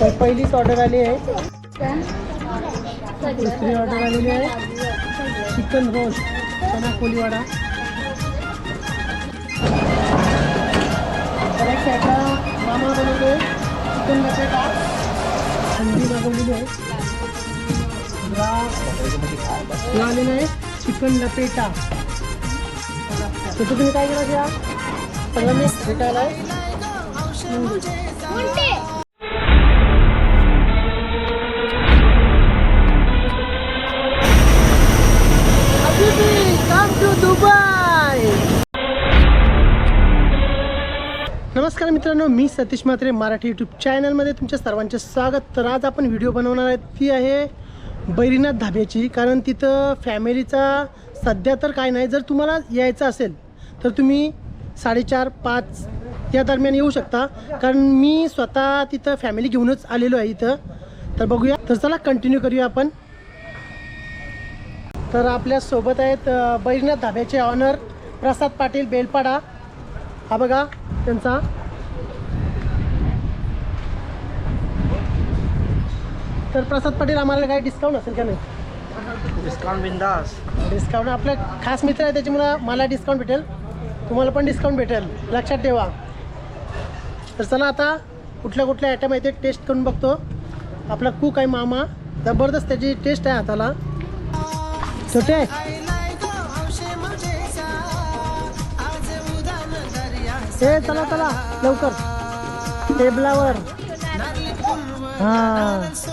तर पहिलीच ऑर्डर आली आहे. दुसरी ऑर्डर आलेली आहे. चिकन रोस्ट चना कोलीवाडा तर साईडला मामा बनवतो. चिकन बटाटा. अंडी मागवलेली आहे. आलेलं आहे. चिकन लपेटा तिथं तुम्ही काय केलं सगळं मी भेटायला मित्रांनो मी सतीश म्हात्रे मराठी यूट्यूब चॅनलमध्ये तुमच्या सर्वांचे स्वागत. तर आज आपण व्हिडिओ बनवणार आहे ती आहे बैरीनाथ धाब्याची कारण तिथं फॅमिलीचा सध्या तर काय नाही. जर तुम्हाला यायचं असेल तर तुम्ही साडेचार पाच या दरम्यान येऊ शकता. कारण मी स्वतः तिथं फॅमिली घेऊनच आलेलो आहे इथं. तर बघूया. तर चला कंटिन्यू करूया आपण. तर आपल्यासोबत आहेत बैरीनाथ धाब्याचे ऑनर प्रसाद पाटील बेलपाडा. हा बघा त्यांचा तर प्रसाद पाटील आम्हाला काही डिस्काउंट असेल का नाही? डिस्काउंट बिंदास. डिस्काउंट आपला खास मित्र आहे त्याच्यामुळं मला डिस्काउंट भेटेल. तुम्हाला पण डिस्काउंट भेटेल. लक्षात ठेवा. तर चला आता कुठल्या कुठल्या आयटम आहे ते टेस्ट करून बघतो. आपला कुक आहे मामा. जबरदस्त त्याची टेस्ट आहे हाताला. छोटे. हे चला चला लवकर. टेबलावर हां.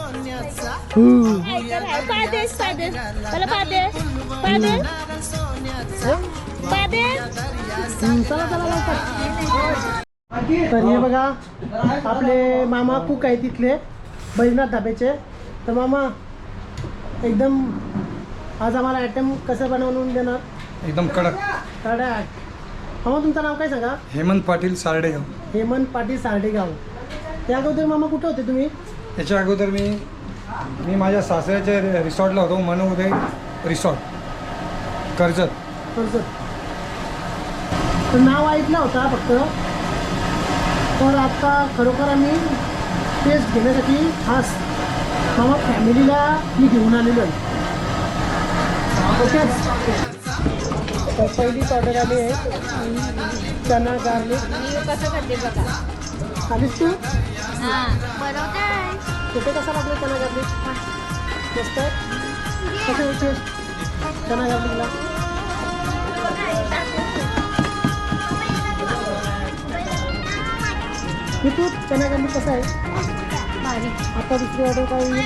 चला चला लवकर तर हे बघा आपले मामा कुक आहे तिथले बैजनाथ धाब्याचे. तर मामा एकदम आज आम्हाला आयटम कसं बनवून देणार? एकदम कडक. काढा मामा तुमचं नाव काय सांगा? हेमंत पाटील सारडेगाव. हेमंत पाटील सार्डेगाव. त्या अगोदर मामा कुठं होते तुम्ही? याच्या अगोदर मी मी माझ्या सासऱ्याच्या रिसॉर्टला होतो मनोदय रिसॉर्ट. कर्जत. कर्जत. तर नाव ऐकलं होता फक्त. तर आता खरोखर आम्ही टेस्ट घेण्यासाठी खास मामा फॅमिलीला मी घेऊन आलेलो आहे. ओके तर पहिलीच ऑर्डर आली आहे. चना गार्लिक. कसं करते बघा? आलीस तू हा बनवते कुठे कसा लागला चना गार्लिक मस्त? कसं आहे टेस्ट चना गार्लिकला मी तू चना गार्लिक कसा आहे? आता दुसरी ऑर्डर काय येईल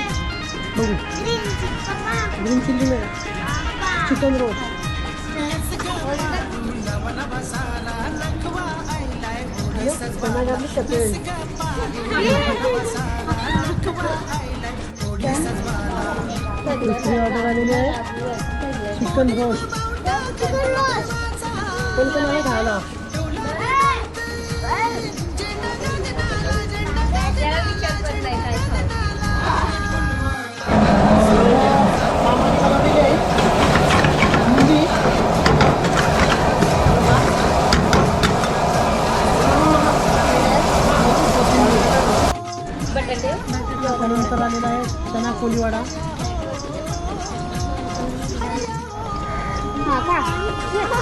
बघू. ग्रीन चिल्ली नाही चिकन रोल चना गार्लिक कसं आहे? दुसरी ऑर्डर आलेली आहे चिकन रोस्ट कोण कोण आहे खायला?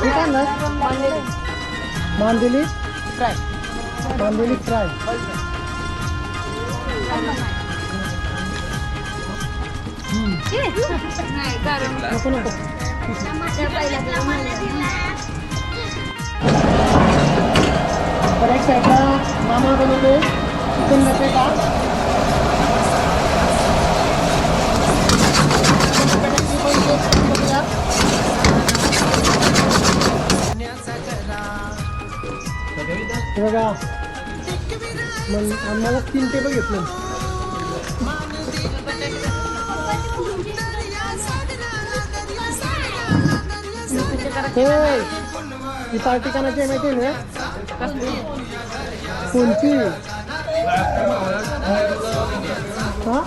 हे काय ना मांदेली. फ्राय. मांदेली फ्राय. नको नको तर एक साईडला मामा बनवले चिकन बटेटा हे बघा. मग आम्हाला तीन टेबल घेतले. होय. ही पार्टी कानाची आहे माहिती आहे ना? कोणती हा?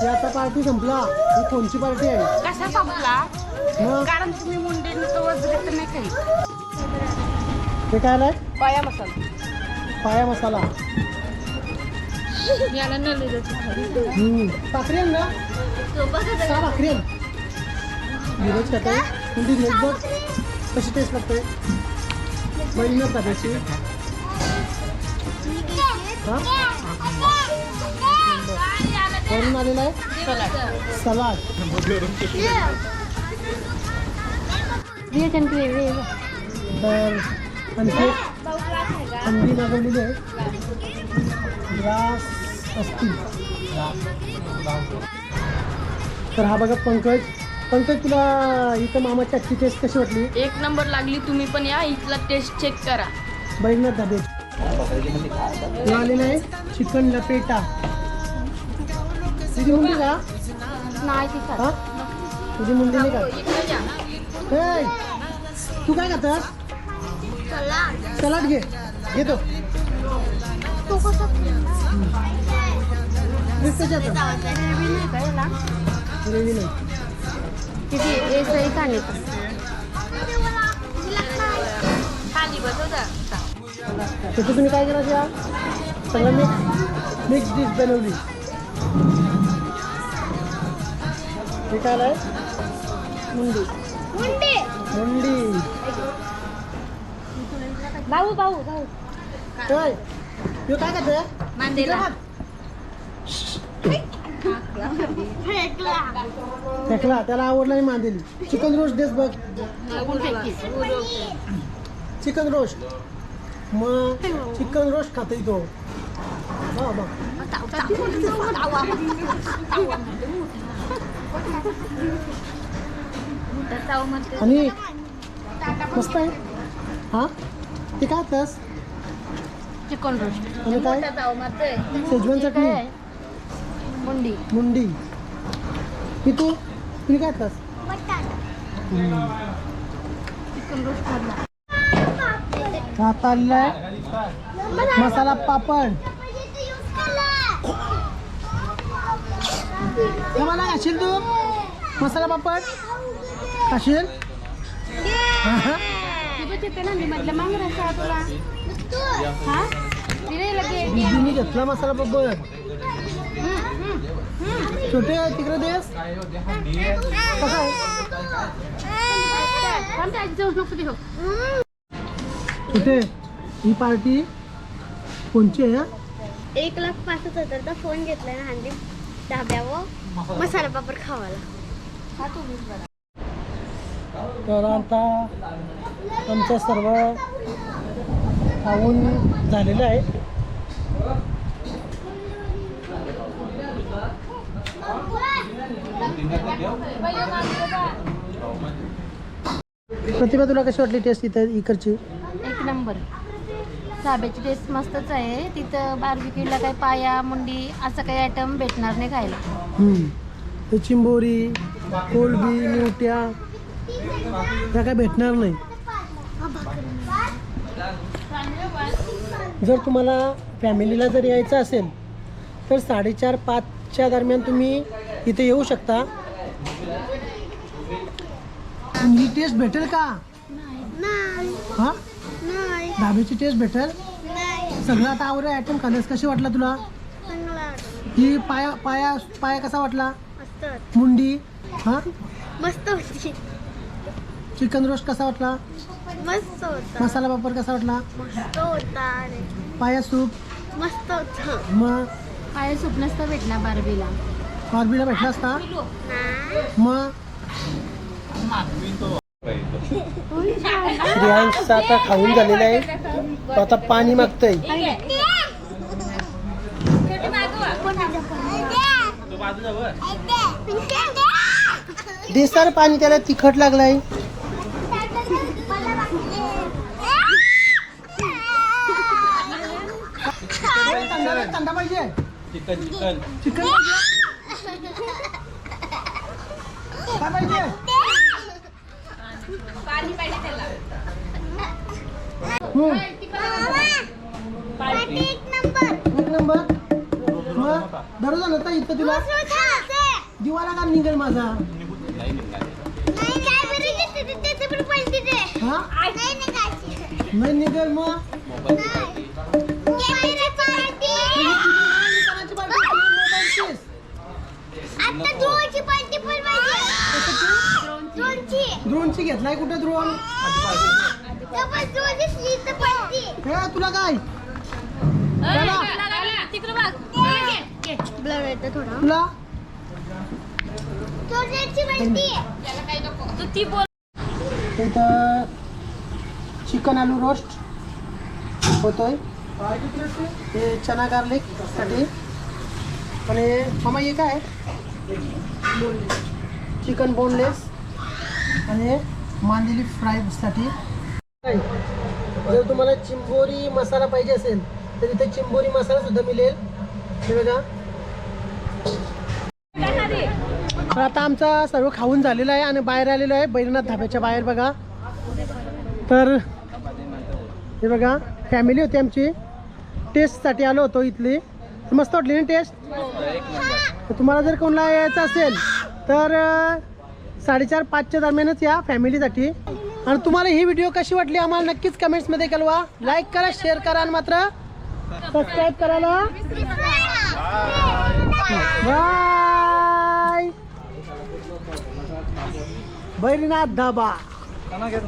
ही आता पार्टी संपला. ही कोणची पार्टी आहे? कसा संपला? कारण तुम्ही मुंडे तर नाही काही हे काय आलाय? पाया मसाला. पाया मसाला. याला न हम्म. भाकरी आण ना. सहा भाकरी आण. धीरज खात आहे पण ती धीरज बघ. कशी टेस्ट लागते? बहिणीनं खात्याची हा? वरून आलेला आहे? सलाड. तर आणखी अंडी मागवलेली आहे ग्लास असतील। तर हा बघा पंकज. पंकज तुला इथं मामाची आजची टेस्ट कशी वाटली? एक नंबर लागली तुम्ही पण या इथला टेस्ट चेक करा. बैगनाथ धाब्याची हे आलेलं आहे चिकन लपेटा. तुझी मुंडी का? नाही हा? तुझी मुंडी नाही का? ए, तू काय खातास सलाड घे. घेतो. ग्रेव्ही नाही किती? हे सही खाली बसवता त्याचं तुम्ही काय करायचं या सगळं मिक्स मिक्स डिश बनवली. हे काय आलंय मुंडी मुंडी भाऊ भाऊ भाऊ काय ह्यो काय करतोय मांदेला फेकला त्याला आवडला नाही मांदेली चिकन रोस्ट देस बघ चिकन रोस्ट मग चिकन रोस्ट खातो तो हा बघ आणि मस्त आहे? हा? ते काय खातस चिकन रोस्ट. आणि काय? शेजवान चटणी? मुंडी. मुंडी. मी तू तुम्ही काय खातस चिकन रोस्ट मधला. आता आलेला आहे मसाला पापड. मला खाशील तू? मसाला पापड? खाशील हा, हा. मधलं मांग रसा तुला हा दिले लगे दीदीने घेतला मसाला पापड छोटे तिकडे देस कसा आहे थांब त्या जाऊच नको ते हो छोटे ही पार्टी कोणची आहे हा? एक लाख पासष्ट हजारचा फोन घेतलाय ना हल्ली धाब्यावर मसाला पापड खावाला तर आता आमचं सर्व खाऊन झालेलं आहे. प्रतिभा तुला कशी वाटली टेस्ट इथं इकडची? एक नंबर. साब्याची टेस्ट मस्तच आहे. तिथं बार्बिक्यूला काही पाया मुंडी असं काही आयटम भेटणार नाही खायला. हम्म. चिंबोरी कोलबी निवट्या त्या काय भेटणार नाही. जर तुम्हाला फॅमिलीला जर यायचं असेल तर साडेचार पाचच्या दरम्यान तुम्ही इथे येऊ शकता. ही टेस्ट भेटेल का? नाही हा? नाही धाब्याची टेस्ट भेटेल? नाही सगळं आता आवडे आयटम खाल्लेस कशी वाटला तुला? ही पाया पाया पाया कसा वाटला? मस्त मुंडी हा? मस्त होती. चिकन रोस्ट कसा वाटला? मस्त होता. मसाला पापड कसा वाटला? मस्त होता अरे पाया सूप? मस्त होतं. मग? पाया सूप नसतं भेटणार बार्बीला. बारबीला भेटला असता? नाही. मग? आता खाऊन झालेलं आहे. तो आता पाणी मागतोय. देसार पाणी त्याला तिखट लागलाय. कांदा पाहिजे? Chicken chicken. चिकन काय पाहिजे. एक नंबर. एक नंबर? मग? दररोज आणत नाही इथं तुला. दिवाला का निघेल माझा? पण हा? नाही निघेल मग? आता ड्रोनची पार्टी पण पाहिजे ड्रोनची. ड्रोनची घेतलाय कुठे ड्रोन? हे तुला काय? ब्लर येतं थोडं. तुला? इथं चिकन आलू रोस्ट होतोय. हे चना गार्लिकसाठी. आणि मामा हे काय? चिकन बोनलेस आणि मांदेली फ्रायसाठी जर तुम्हाला चिंबोरी मसाला पाहिजे असेल तर इथे चिंबोरी मसाला सुद्धा मिळेल. हे बघा. तर आता आमचा सर्व खाऊन झालेला आहे आणि बाहेर आलेलो आहे बैरनाथ धाब्याच्या बाहेर बघा. तर हे बघा फॅमिली होती आमची. टेस्टसाठी आलो होतो इथली. मस्त वाटली ना टेस्ट तुम्हाला जर कोणाला यायचं असेल तर साडेचार पाचच्या दरम्यानच या फॅमिलीसाठी आणि तुम्हाला ही व्हिडिओ कशी वाटली आम्हाला नक्कीच कमेंट्समध्ये कळवा. लाईक करा शेअर करा आणि मात्र सबस्क्राईब करायला बाय. बैरीनाथ धाबा. घ्या